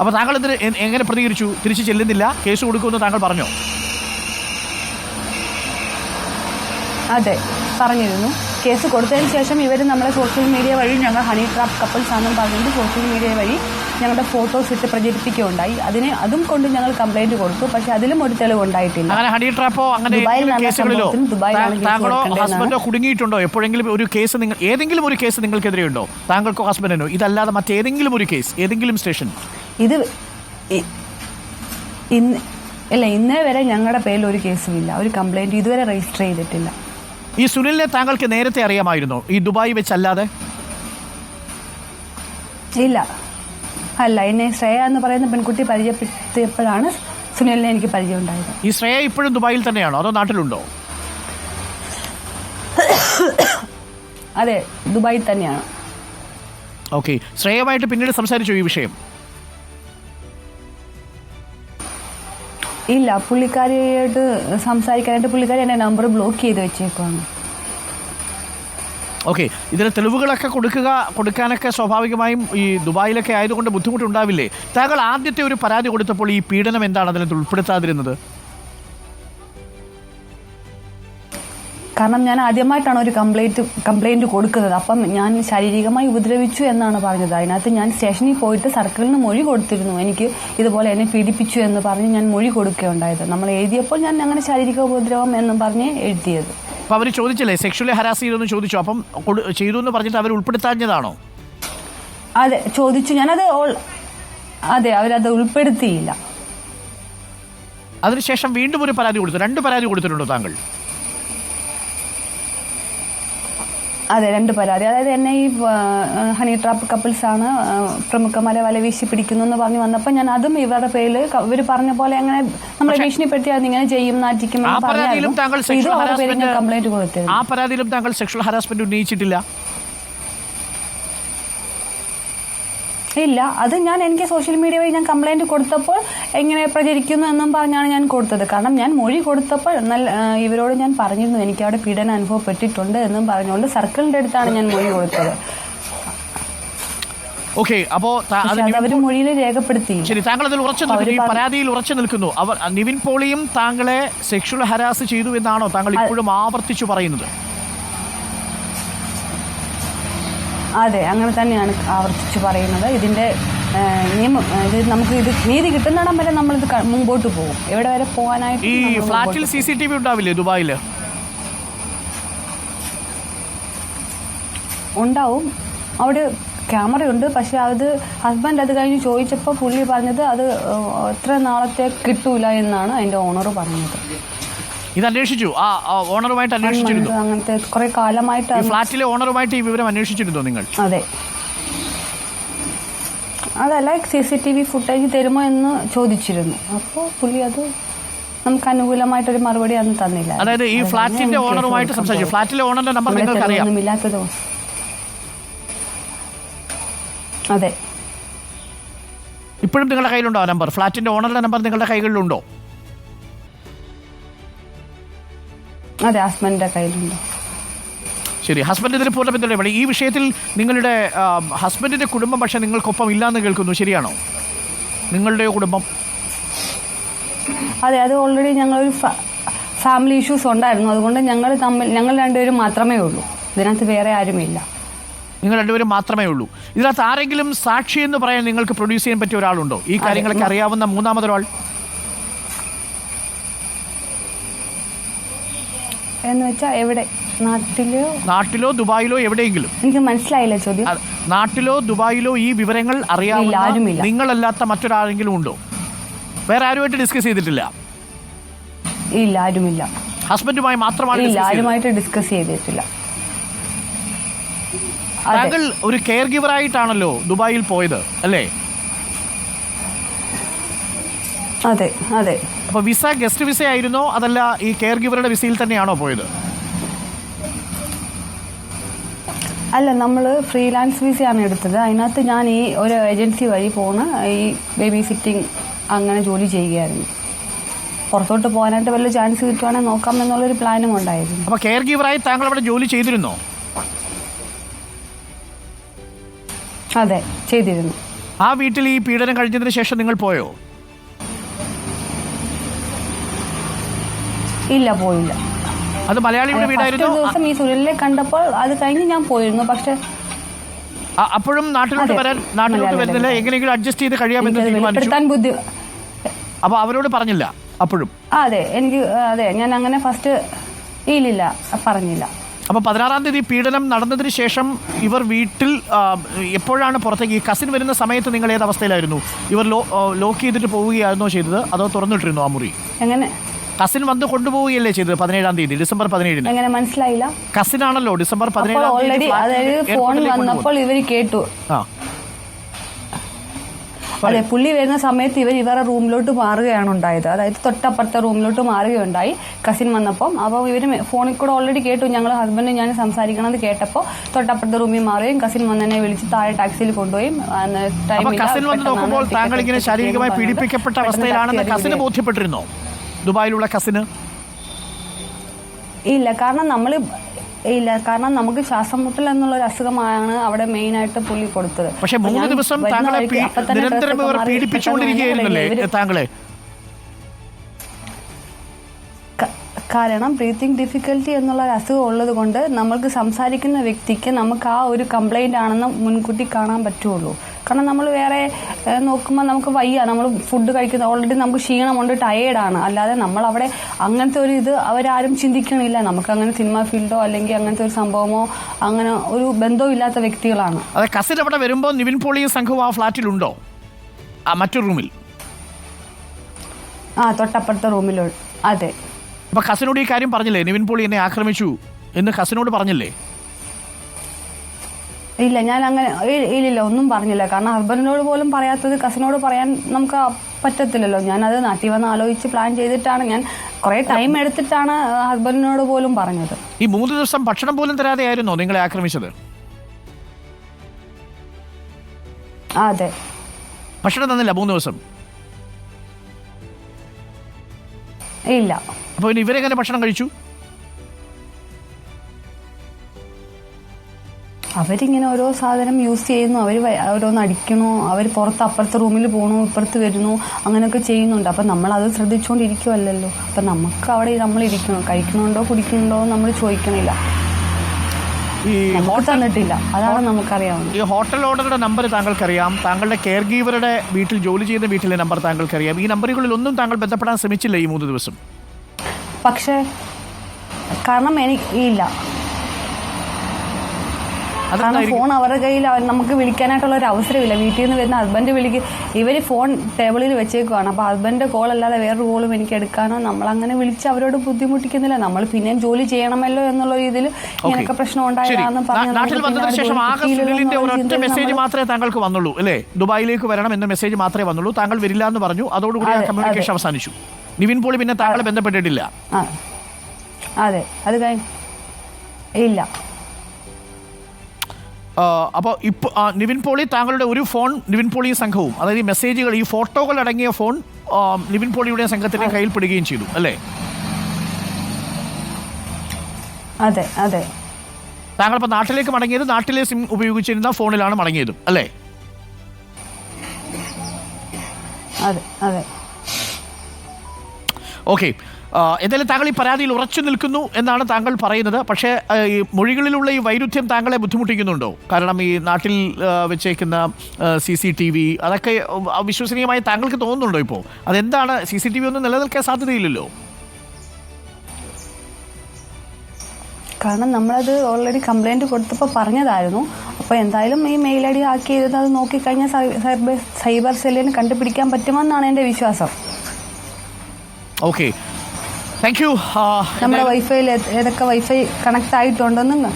അപ്പോൾ താങ്കൾ ഇതിന് എങ്ങനെ പ്രതികരിച്ചു? തിരിച്ചു ചെല്ലുന്നില്ല. കേസ് കൊടുക്കുമെന്ന് താങ്കൾ പറഞ്ഞോ? അതെ പറഞ്ഞിരുന്നു. കേസ് കൊടുത്തതിന് ശേഷം ഇവർ നമ്മളെ സോഷ്യൽ മീഡിയ വഴി ഞങ്ങൾ ഹണി ട്രാപ്പ് കപ്പിൾസ് ആണെന്ന് പറഞ്ഞിട്ട് സോഷ്യൽ മീഡിയ വഴി ഞങ്ങളുടെ ഫോട്ടോസ് ഇട്ട് പ്രചരിപ്പിക്കുകയുണ്ടായി. അതിന് അതും കൊണ്ട് ഞങ്ങൾ കംപ്ലൈന്റ് കൊടുത്തു. പക്ഷെ അതിലും ഒരു തെളിവ് ഉണ്ടായിട്ടില്ല. അങ്ങനെ ഹണി ട്രാപ്പോ ദുബായിലാണ് കുടുങ്ങിയിട്ടുണ്ടോ? എപ്പോഴെങ്കിലും ഒരു കേസ് നിങ്ങൾ ഏതെങ്കിലും ഒരു കേസ് നിങ്ങൾക്കെതിരെ ഉണ്ടോ താങ്കൾക്കോ ഹസ്ബൻഡിനോ ഇതല്ലാതെ മറ്റേതെങ്കിലും ഒരു കേസ് ഏതെങ്കിലും സ്റ്റേഷൻ ഇത് ഇന്ന് ഇല്ല ഇന്നേ വരെ ഞങ്ങളുടെ പേരിൽ ഒരു കേസും ഇല്ല ഒരു കംപ്ലൈന്റ് ഇതുവരെ രജിസ്റ്റർ ചെയ്തിട്ടില്ല. ഈ സുനിലിനെ താങ്കൾക്ക് നേരത്തെ അറിയാമായിരുന്നു? ഈ ദുബായ് വെച്ചല്ലാതെ? ഇല്ല. അല്ല എന്നെ ശ്രേയ എന്ന് പറയുന്ന പെൺകുട്ടി പരിചയപ്പെടുത്തിയപ്പോഴാണ് സുനിലിനെ എനിക്ക് പരിചയം ഉണ്ടായത് ഈ ശ്രേയ ഇപ്പോഴും ദുബായിൽ തന്നെയാണോ? അതോ നാട്ടിലുണ്ടോ? അതെ ദുബായിൽ തന്നെയാണ്. ഓക്കെ. ശ്രേയമായിട്ട് പിന്നീട് സംസാരിച്ചു ഈ വിഷയം? ഇല്ല പുള്ളിക്കാരിയായിട്ട് സംസാരിക്കാനായിട്ട് പുള്ളിക്കാരി എന്റെ നമ്പർ ബ്ലോക്ക് ചെയ്ത് വെച്ചേക്കുവാണ്. ഓക്കെ ഇതിന് തെളിവുകളൊക്കെ കൊടുക്കുക കൊടുക്കാനൊക്കെ സ്വാഭാവികമായും ഈ ദുബായിലൊക്കെ ആയതുകൊണ്ട് ബുദ്ധിമുട്ടുണ്ടാവില്ലേ? താങ്കൾ ആദ്യത്തെ ഒരു പരാതി കൊടുത്തപ്പോൾ ഈ പീഡനം എന്താണ് അതിനകത്ത് ഉൾപ്പെടുത്താതിരുന്നത്? കാരണം ഞാൻ ആദ്യമായിട്ടാണ് ഒരു കംപ്ലൈന്റ് കംപ്ലൈന്റ് കൊടുക്കുന്നത്. അപ്പം ഞാൻ ശാരീരികമായി ഉപദ്രവിച്ചു എന്നാണ് പറഞ്ഞത്. അതിനകത്ത് ഞാൻ സ്റ്റേഷനിൽ പോയിട്ട് സർക്കിളിന് മൊഴി കൊടുത്തിരുന്നു. എനിക്ക് ഇതുപോലെ എന്നെ പീഡിപ്പിച്ചു എന്ന് പറഞ്ഞ് ഞാൻ മൊഴി കൊടുക്കുകയുണ്ടായത്. നമ്മൾ എഴുതിയപ്പോൾ ഞാൻ അങ്ങനെ ശാരീരിക ഉപദ്രവം എന്ന് പറഞ്ഞ് എഴുതിയത്. അവർ ചോദിച്ചില്ലേ സെക്ഷലി ഹരാസ് ചെയ്തെന്ന് ചോദിച്ചു. അപ്പം ചെയ്തു എന്ന് പറഞ്ഞിട്ട് അവർ ഉൾപ്പെടുത്താഞ്ഞതാണോ? അതെ ചോദിച്ചു. ഞാനത് അതെ അവരത് ഉൾപ്പെടുത്തിയില്ല. അതിനുശേഷം വീണ്ടും ഒരു പരാതി കൊടുത്തു. രണ്ട് പരാതി കൊടുത്തിട്ടുണ്ടോ താങ്കൾ? അതെ രണ്ട് പരാതി. അതായത് എന്നെ ഈ ഹണി ട്രാപ്പ് കപ്പിൾസ് ആണ് പ്രമുഖമാരെ വല വീശി പിടിക്കുന്നു എന്ന് പറഞ്ഞു വന്നപ്പോൾ ഞാൻ അതും ഇവരുടെ പേരിൽ ഇവർ പറഞ്ഞ പോലെ അങ്ങനെ നമ്മളെ ഭീഷണിപ്പെടുത്തി അത് ഇങ്ങനെ ചെയ്യും നാറ്റിക്കും ആ പരാതിയിലും താങ്കൾ സെക്ഷൽ ഹറാസ്മെന്റ് കംപ്ലൈന്റ് കൊടുത്തത് ആ പരാതിയിലും താങ്കൾ സെക്ഷൽ ഹരാസ്മെന്റ് ഉന്നയിച്ചിട്ടില്ല. ഇല്ല. അത് ഞാൻ എനിക്ക് സോഷ്യൽ മീഡിയ വഴി ഞാൻ കംപ്ലൈന്റ് കൊടുത്തപ്പോൾ എങ്ങനെ പ്രചരിക്കുന്നു എന്നും പറഞ്ഞാണ് ഞാൻ കൊടുത്തത്. കാരണം ഞാൻ മൊഴി കൊടുത്തപ്പോൾ നല്ല ഇവരോട് ഞാൻ പറഞ്ഞിരുന്നു എനിക്ക് അവിടെ പീഡനം അനുഭവപ്പെട്ടിട്ടുണ്ട് എന്നും പറഞ്ഞുകൊണ്ട് സർക്കിളിന്റെ അടുത്താണ് ഞാൻ മൊഴി കൊടുത്തത്. ഓക്കെ അപ്പോ ശരി താങ്കൾ അതിൽ ഉറച്ചു നിൽക്കുന്നു. പരാതിയിൽ ഉറച്ചു നിൽക്കുന്നു. അവർ നിവിൻ പോളിയും താങ്കളെ സെക്ഷൽ ഹരാസ് ചെയ്തു എന്നാണോ താങ്കൾ ഇപ്പോഴും ആവർത്തിച്ചു പറയുന്നത്? അതെ അങ്ങനെ തന്നെയാണ് ആവർത്തിച്ച് പറയുന്നത്. ഇതിന്റെ നിയമം ഇത് നമുക്ക് ഇത് നീതി കിട്ടുന്നിടം വരെ നമ്മൾ ഇത് മുമ്പോട്ട് പോകും. എവിടെ വരെ പോകാനായിട്ട് ഈ ഫ്ലാറ്റിൽ സി സി ടി വി ഉണ്ടാവില്ലേ ദുബായിൽ ഉണ്ടാവും. അവിടെ ക്യാമറയുണ്ട് പക്ഷെ അത് ഹസ്ബൻഡ് അത് കഴിഞ്ഞ് ചോദിച്ചപ്പോൾ പുള്ളി പറഞ്ഞത് അത് എത്ര നാളത്തെ കിട്ടൂല എന്നാണ് അതിന്റെ ഓണർ പറഞ്ഞത്. ഇത് അന്വേഷിച്ചു. ആ ഓണറുമായിട്ട് അന്വേഷിച്ചിരുന്നു. അങ്ങനത്തെ കുറെ കാലമായിട്ട് ഫ്ലാറ്റിലെ ഓണറുമായിട്ട് ഈ വിവരം അന്വേഷിച്ചിരുന്നോ നിങ്ങൾ? അതെ. അതല്ല C C T V footage തരുമോ എന്ന് ചോദിച്ചിരുന്നു. അപ്പോൾ പുള്ളി അത് നമുക്ക് അനുകൂലമായിട്ടൊരു മറുപടി അന്ന് തന്നില്ല. അതായത് ഈ ഫ്ലാറ്റിന്റെ ഓണറുമായിട്ട് സംസാരിച്ചു. ഫ്ലാറ്റിലെ ഓണറിന്റെ നമ്പർ നിങ്ങൾക്ക് അറിയാം അതെ. ഇപ്പോഴും നിങ്ങളുടെ കയ്യിലുണ്ടോ ആ നമ്പർ? ഫ്ലാറ്റിന്റെ ഓണറുടെ നമ്പർ നിങ്ങളുടെ കൈകളിലുണ്ടോ? അതെ ഹസ്ബൻഡിന്റെ കയ്യിലുണ്ട്. ശരി ഹസ്ബൻഡ് ഇതിന് പൂർണ പിന്തുണയാണ് ഈ വിഷയത്തിൽ നിങ്ങളുടെ ഹസ്ബൻഡിന്റെ കുടുംബം പക്ഷെ നിങ്ങൾക്കൊപ്പം ഇല്ലാന്ന് കേൾക്കുന്നു. ശരിയാണോ? നിങ്ങളുടെ കുടുംബം? അതെ അത് ഓൾറെഡി ഞങ്ങളൊരു ഫാമിലി ഇഷ്യൂസ് ഉണ്ടായിരുന്നു. അതുകൊണ്ട് ഞങ്ങൾ തമ്മിൽ ഞങ്ങൾ രണ്ടുപേരും മാത്രമേ ഉള്ളൂ. ഇതിനകത്ത് വേറെ ആരുമില്ല. നിങ്ങൾ രണ്ടുപേരും മാത്രമേ ഉള്ളൂ. ഇതിനകത്ത് ആരെങ്കിലും സാക്ഷി എന്ന് പറയാൻ നിങ്ങൾക്ക് പ്രൊഡ്യൂസ് ചെയ്യാൻ പറ്റിയ ഒരാളുണ്ടോ? ഈ കാര്യങ്ങളൊക്കെ അറിയാവുന്ന മൂന്നാമതൊരാൾ? എന്ന് വെച്ചാൽ എവിടെ? നാട്ടിലോ? നാട്ടിലോ ദുബായിലോ എവിടെയെങ്കിലും? എനിക്ക് മനസ്സിലായില്ല ചോദ്യം. നാട്ടിലോ ദുബായിലോ ഈ വിവരങ്ങൾ ഇല്ല, അറിയാവുന്ന ആരുമില്ല. നിങ്ങളല്ലാത്ത മറ്റൊരാളെങ്കിലും ഉണ്ടോ? വേറെ ആരുമായിട്ട് ഡിസ്കസ് ചെയ്തിട്ടില്ല? ഇല്ല ആരുമില്ല. ഹസ്ബൻഡുമായി മാത്രമാണ് ഇല്ല discuss ചെയ്തത്. ആരുമായിട്ട് ഡിസ്കസ് ചെയ്തിട്ടില്ല. അതെ. താങ്കൾ ഒരു കെയർ ഗിവർ ആയിട്ടാണല്ലോ ദുബായിൽ പോയത് അല്ലേ? അതെ അതെ. അപ്പൊ വിസ ഗസ്റ്റ് വിസ ആയിരുന്നോ അതല്ല ഈ കെയർ ഗിവറുടെ വിസയിൽ തന്നെയാണോ പോയത്? അല്ല നമ്മൾ ഫ്രീലാൻസ് വിസയാണ് എടുത്തത്. അതിനകത്ത് ഞാൻ ഈ ഒരു ഏജൻസി വഴി പോണ്. ഈ ബേബി സിറ്റിംഗ് അങ്ങനെ ജോലി ചെയ്യുകയായിരുന്നു. പുറത്തോട്ട് പോകാനായിട്ട് വല്ല ചാൻസ് കിട്ടുവാണെങ്കിൽ നോക്കാം എന്നുള്ളൊരു പ്ലാനും ഉണ്ടായിരുന്നു. അപ്പൊ കെയർ ഗിവറായി താങ്കൾ അവിടെ ജോലി ചെയ്തിരുന്നോ? അതെ ചെയ്തിരുന്നു. ആ വീട്ടിൽ ഈ പീഡനം കഴിഞ്ഞതിന് ശേഷം നിങ്ങൾ പോയോ? ഇല്ല പോയില്ല. അത് മലയാളിയുടെ വീടായിരുന്നു? ദിവസം ഈ സുനിലിനെ കണ്ടപ്പോൾ അത് കഴിഞ്ഞ് ഞാൻ പോയിരുന്നു. പക്ഷെ അപ്പോഴും നാട്ടിലോട്ട്. വരാൻ നാട്ടിലോട്ട് വരുന്നില്ല എങ്ങനെയെങ്കിലും അഡ്ജസ്റ്റ് ചെയ്ത് കഴിയാമെന്ന് തീരുമാനിച്ചു. അപ്പൊ അവരോട് പറഞ്ഞില്ല അപ്പോഴും? അതെ എനിക്ക് അതെ ഞാൻ അങ്ങനെ ഫസ്റ്റ് ഇല്ലില്ല പറഞ്ഞില്ല. അപ്പൊ പതിനാറാം തീയതി പീഡനം നടന്നതിന് ശേഷം ഇവർ വീട്ടിൽ എപ്പോഴാണ് പുറത്തേക്ക്? ഈ കസിൻ വരുന്ന സമയത്ത് നിങ്ങൾ ഏത് അവസ്ഥയിലായിരുന്നു? ഇവർ ലോക്ക് ചെയ്തിട്ട് പോവുകയായിരുന്നോ ചെയ്തത്? അതോ തുറന്നിട്ടിരുന്നോ ആ മുറി? എങ്ങനെ? കസിൻ വന്ന് കൊണ്ടുപോവുകയല്ലേ ചെയ്തത് പതിനേഴാം തീയതി ഡിസംബർ പതിനേഴിന്? എങ്ങനെ മനസ്സിലായില്ല? കസിൻ ആണല്ലോ ഡിസംബർ പതിനേഴാം ഓൾറെഡി അതായത് ഫോൺ വന്നപ്പോൾ കേട്ടു. ആ. അതെ പുള്ളി വരുന്ന സമയത്ത് ഇവർ ഇവരുടെ റൂമിലോട്ട് മാറുകയാണ് ഉണ്ടായത് അതായത് തൊട്ടപ്പുറത്തെ റൂമിലോട്ട് മാറുകയുണ്ടായി കസിൻ വന്നപ്പം അപ്പോൾ ഇവർ ഫോണിൽ കൂടെ ഓൾറെഡി കേട്ടു. ഞങ്ങൾ ഹസ്ബൻഡ് ഞാൻ സംസാരിക്കണത് കേട്ടപ്പോൾ തൊട്ടപ്പുറത്തെ റൂമിൽ മാറുകയും കസിൻ വന്നതിനെ വിളിച്ച് താഴെ ടാക്സിയിൽ കൊണ്ടുപോയി. ടൈമിൽ താങ്കൾ ഇങ്ങനെ ശാരീരികമായി പീഡിപ്പിക്കപ്പെട്ട അവസ്ഥയിലാണെന്ന് കസിന് ബോധ്യപ്പെട്ടിരുന്നോ? ദുബായിലുള്ള കസിന്? ഇല്ല കാരണം നമ്മൾ ഇല്ല കാരണം നമുക്ക് ശ്വാസം മുട്ടൽ എന്നുള്ള ഒരു അസുഖമാണ് അവിടെ മെയിൻ ആയിട്ട് പുള്ളി കൊടുത്തത്. പക്ഷേ മൂന്ന് ദിവസം താങ്കളെ നിരന്തരം അവർ ഇവർ പീഡിപ്പിച്ചുകൊണ്ടിരിക്കുകയായിരുന്നല്ലേ താങ്കളെ? കാരണം ബ്രീത്തിങ് ഡിഫിക്കൽറ്റി എന്നുള്ള ഒരു അസുഖം ഉള്ളത് കൊണ്ട് നമ്മൾക്ക് സംസാരിക്കുന്ന വ്യക്തിക്ക് നമുക്ക് ആ ഒരു കംപ്ലൈന്റ് ആണെന്ന് മുൻകൂട്ടി കാണാൻ പറ്റുള്ളൂ. കാരണം നമ്മൾ വേറെ നോക്കുമ്പോൾ നമുക്ക് വയ്യ. നമ്മൾ ഫുഡ് കഴിക്കുന്ന ഓൾറെഡി നമുക്ക് ക്ഷീണമുണ്ട് ടയേർഡാണ് അല്ലാതെ നമ്മൾ അവിടെ അങ്ങനത്തെ ഒരു ഇത് അവരാരും ചിന്തിക്കണില്ല. നമുക്ക് അങ്ങനെ സിനിമ ഫീൽഡോ അല്ലെങ്കിൽ അങ്ങനത്തെ ഒരു സംഭവമോ അങ്ങനെ ഒരു ബന്ധവും ഇല്ലാത്ത വ്യക്തികളാണ്. അതെ കസിൻ അവിടെ വരുമ്പോൾ നിവിൻ പോളിയും സംഘവും ആ ഫ്ലാറ്റിലുണ്ടോ? ആ മറ്റൊരു റൂമിൽ. ആ തൊട്ടപ്പുറത്തെ റൂമിലുണ്ട്. അതെ. അപ്പൊ കസിനോട് ഈ കാര്യം പറഞ്ഞില്ലേ? നിവിൻ പോളി എന്നെ ആക്രമിച്ചു എന്ന് കസിനോട് പറഞ്ഞില്ലേ? ഇല്ല ഞാൻ അങ്ങനെ ഇല്ലില്ല ഒന്നും പറഞ്ഞില്ല. കാരണം ഹസ്ബൻഡിനോട് പോലും പറയാത്തത് കസിനോട് പറയാൻ നമുക്ക് പറ്റത്തില്ലല്ലോ. ഞാൻ അത് നാട്ടിൽ വന്ന് ആലോചിച്ച് പ്ലാൻ ചെയ്തിട്ടാണ് ഞാൻ കുറെ ടൈം എടുത്തിട്ടാണ് ഹസ്ബൻഡിനോട് പോലും പറഞ്ഞത്. ഈ മൂന്ന് ദിവസം ഭക്ഷണം പോലും തരാതെ ആയിരുന്നോ നിങ്ങളെ ആക്രമിച്ചത്? അതെ. ഭക്ഷണം തന്നില്ല മൂന്ന് ദിവസം? ഇല്ല. അപ്പോൾ പിന്നെ ഇവരെങ്ങനെ ഭക്ഷണം കഴിച്ചു? അവരിങ്ങനെ ഓരോ സാധനം യൂസ് ചെയ്യുന്നു. അവർ ഓരോന്ന് അടിക്കണു അവർ പുറത്ത് അപ്പുറത്തെ റൂമിൽ പോകണു ഇപ്പുറത്ത് വരുന്നു അങ്ങനെയൊക്കെ ചെയ്യുന്നുണ്ട്. അപ്പം നമ്മളത് ശ്രദ്ധിച്ചുകൊണ്ടിരിക്കുമല്ലോ അപ്പം നമുക്ക് അവിടെ നമ്മൾ ഇരിക്കണം. കഴിക്കണുണ്ടോ കുടിക്കണുണ്ടോ നമ്മൾ ചോദിക്കണില്ല. ഈ തന്നിട്ടില്ല. അതാണ് നമുക്കറിയാവുന്നത്. ഈ ഹോട്ടൽ ഓർഡറുടെ നമ്പർ താങ്കൾക്കറിയാം. താങ്കളുടെ കെയർ ഗീവറുടെ വീട്ടിൽ ജോലി ചെയ്യുന്ന വീട്ടിലെ നമ്പർ താങ്കൾക്കറിയാം. ഈ നമ്പറുകളിൽ ഒന്നും താങ്കൾ ബന്ധപ്പെടാൻ ശ്രമിച്ചില്ല ഈ മൂന്ന് ദിവസം. പക്ഷേ കാരണം എനിക്ക് ഇല്ല കാരണം ഫോൺ അവരുടെ കയ്യിൽ നമുക്ക് വിളിക്കാനായിട്ടുള്ള ഒരു അവസരമില്ല. വീട്ടിൽ നിന്ന് വരുന്ന ഹസ്ബൻഡ് വിളിക്ക് ഇവർ ഫോൺ ടേബിളിൽ വെച്ചേക്കുവാണ്. അപ്പോൾ ഹസ്ബൻഡ് കോൾ അല്ലാതെ വേറൊരു കോളും എനിക്ക് എടുക്കാനോ നമ്മൾ അങ്ങനെ വിളിച്ച് അവരോട് ബുദ്ധിമുട്ടിക്കുന്നില്ല. നമ്മൾ പിന്നെയും ജോലി ചെയ്യണമല്ലോ എന്നുള്ള രീതിയിൽ ഇങ്ങനെയൊക്കെ പ്രശ്നം ഉണ്ടായിരുന്നു പറഞ്ഞ് മെസ്സേജ് മാത്രമേ താങ്കൾക്ക് വന്നുള്ളൂ അല്ലേ? ദുബായിലേക്ക് വരണം എന്ന മെസ്സേജ് മാത്രമേ വന്നുള്ളൂ. താങ്കൾ വരില്ല എന്ന് പറഞ്ഞു. അതോടുകൂടി കമ്മ്യൂണിക്കേഷൻ അവസാനിച്ചു. നിവിൻ പോളി പിന്നെ താങ്കളെ ബന്ധപ്പെട്ടിട്ടില്ല. അതെ അത് ഇല്ല. അപ്പോൾ ഇപ്പോൾ നിവിൻ പോളി താങ്കളുടെ ഒരു ഫോൺ നിവിൻ പോളി സംഘവും അതായത് ഈ മെസ്സേജുകൾ ഈ ഫോട്ടോകൾ അടങ്ങിയ ഫോൺ നിവിൻ പോളിയുടെ സംഘത്തിന്റെ കയ്യിൽ പെടുകയും ചെയ്തു അല്ലേ? അതെ അതെ. താങ്കൾ ഇപ്പോൾ നാട്ടിലേക്ക് മടങ്ങിയത് നാട്ടിലെ സിം ഉപയോഗിച്ചിരുന്ന ഫോണിലാണ് മടങ്ങിയത് അല്ലേ? അതെ അതെ. ഓക്കെ. എന്തായാലും താങ്കൾ ഈ പരാതിയിൽ ഉറച്ചു നിൽക്കുന്നു എന്നാണ് താങ്കൾ പറയുന്നത്. പക്ഷേ ഈ മൊഴികളിലുള്ള ഈ വൈരുദ്ധ്യം താങ്കളെ ബുദ്ധിമുട്ടിക്കുന്നുണ്ടോ? കാരണം ഈ നാട്ടിൽ വെച്ചേക്കുന്ന സി സി ടി വി അതൊക്കെ അവിശ്വസനീയമായി വിശ്വസനീയമായി താങ്കൾക്ക് തോന്നുന്നുണ്ടോ ഇപ്പോൾ അതെന്താണ്? സി സി ടി വി ഒന്നും നിലനിൽക്കാൻ സാധ്യതയില്ലല്ലോ. കാരണം നമ്മളത് ഓൾറെഡി കംപ്ലൈന്റ് കൊടുത്തപ്പോൾ പറഞ്ഞതായിരുന്നു. അപ്പോൾ എന്തായാലും ഈ മെയിൽ ഐ ഡി ആക്കി ചെയ്തത് അത് നോക്കിക്കഴിഞ്ഞാൽ സൈബർ സെല്ലിന് കണ്ടുപിടിക്കാൻ പറ്റുമെന്നാണ് എന്റെ വിശ്വാസം. ഓക്കെ താങ്ക് യു നമ്മുടെ വൈഫൈയിൽ ഏതൊക്കെ വൈഫൈ കണക്ട് ആയിട്ടുണ്ടെന്ന്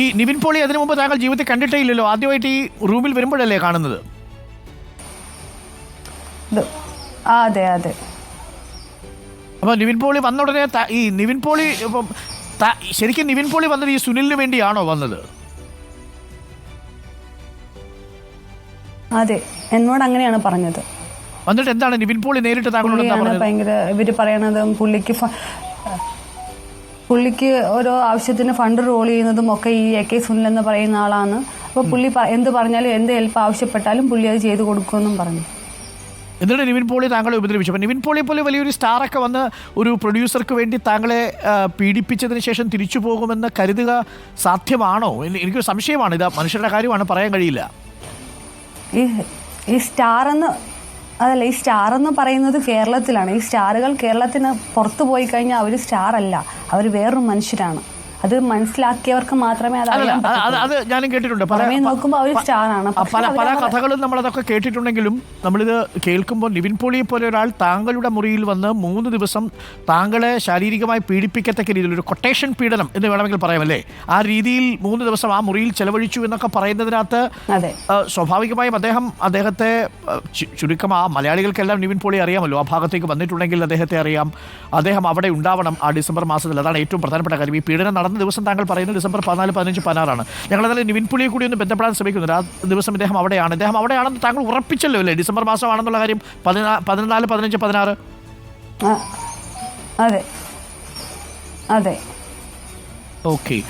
ഈ നിവിൻ പോളി അതിനു മുമ്പ് താങ്കൾ ജീവിതത്തിൽ കണ്ടിട്ടേ ഇല്ലല്ലോ. ആദ്യമായിട്ട് ഈ റൂമിൽ വരുമ്പോഴല്ലേ കാണുന്നത്? അതെ അതെ. അപ്പോൾ നിവിൻ പോളി വന്ന ഉടനെ ഈ നിവിൻ പോളി ഇപ്പം ശരിക്കും നിവിൻ പോളി വന്നത് ഈ സുനിലിന് വേണ്ടിയാണോ വന്നത്? അതെ എന്നോട് അങ്ങനെയാണ് പറഞ്ഞത്. വന്നിട്ട് എന്താണ് നിവിൻ പോളി നേരിട്ട് താങ്കളോട് ഭയങ്കര ഇവർ പറയണതും പുള്ളിക്ക് പുള്ളിക്ക് ഓരോ ആവശ്യത്തിന് ഫണ്ട് റോൾ ചെയ്യുന്നതും ഒക്കെ ഈ എ കെ സുനിൽ എന്ന് പറയുന്ന ആളാണ്. അപ്പോൾ പുള്ളി എന്ത് പറഞ്ഞാലും എന്ത് ഹെൽപ്പ് ആവശ്യപ്പെട്ടാലും പുള്ളി അത് ചെയ്തു കൊടുക്കുമെന്നും പറഞ്ഞു. എന്നിട്ട് നിവിൻ പോളി താങ്കളെ ഉപദ്രവിച്ചു. അപ്പം നിവിൻ പോളി പോലെ വലിയൊരു സ്റ്റാറൊക്കെ വന്ന് ഒരു പ്രൊഡ്യൂസർക്ക് വേണ്ടി താങ്കളെ പീഡിപ്പിച്ചതിന് ശേഷം തിരിച്ചു പോകുമെന്ന് കരുതുക സാധ്യമാണോ? എനിക്ക് എനിക്കൊരു സംശയമാണ്. ഇത് മനുഷ്യരുടെ കാര്യമാണ് പറയാൻ കഴിയില്ല. ഈ സ്റ്റാർ എന്ന് അതല്ല ഈ സ്റ്റാർ എന്ന് പറയുന്നത് കേരളത്തിലാണ്. ഈ സ്റ്റാറുകൾ കേരളത്തിന് പുറത്തു പോയി കഴിഞ്ഞാൽ അവർ സ്റ്റാർ അല്ല. അവർ വേറൊരു മനുഷ്യരാണ്. അത് മനസ്സിലാക്കിയവർക്ക് മാത്രമേ അത് ഞാനും കേട്ടിട്ടുണ്ട്. പല പുറമേ നോക്കുമ്പോൾ അവർ പല പല കഥകളും നമ്മളതൊക്കെ കേട്ടിട്ടുണ്ടെങ്കിലും നമ്മളിത് കേൾക്കുമ്പോൾ ലിവിൻ പോളിയെ പോലെ ഒരാൾ താങ്കളുടെ മുറിയിൽ വന്ന് മൂന്ന് ദിവസം താങ്കളെ ശാരീരികമായി പീഡിപ്പിക്കത്തക്ക രീതിയിൽ ഒരു കൊട്ടേഷൻ പീഡനം എന്ന് വേണമെങ്കിൽ പറയാമല്ലേ? ആ രീതിയിൽ മൂന്ന് ദിവസം ആ മുറിയിൽ ചെലവഴിച്ചു എന്നൊക്കെ പറയുന്നതിനകത്ത് സ്വാഭാവികമായും അദ്ദേഹം അദ്ദേഹത്തെ ചുരുക്കം ആ മലയാളികൾക്കെല്ലാം നിവിൻ പോളി അറിയാമല്ലോ. ആ ഭാഗത്തേക്ക് വന്നിട്ടുണ്ടെങ്കിൽ അദ്ദേഹത്തെ അറിയാം. അദ്ദേഹം അവിടെ ഉണ്ടാവണം ആ ഡിസംബർ മാസത്തിൽ. അതാണ് ഏറ്റവും പ്രധാനപ്പെട്ട കാര്യം. ഈ പീഡനം നടന്ന ദിവസം താങ്കൾ പറയുന്നത് ഡിസംബർ പതിനാല് പതിനഞ്ച് പതിനാറാണ്. ഞങ്ങൾ എന്നാലും നിവിൻ പുളിയെ കൂടി ഒന്ന് ബന്ധപ്പെടാൻ ശ്രമിക്കുന്നു. ആ ദിവസം ഇദ്ദേഹം അവിടെയാണ്. ഇദ്ദേഹം അവിടെയാണെന്ന് താങ്കൾ ഉറപ്പിച്ചല്ലോ അല്ലേ? ഡിസംബർ മാസമാണെന്നുള്ള കാര്യം പതിനാ പതിനാല് പതിനഞ്ച് പതിനാറ്? അതെ. അതെ. ഓക്കെ.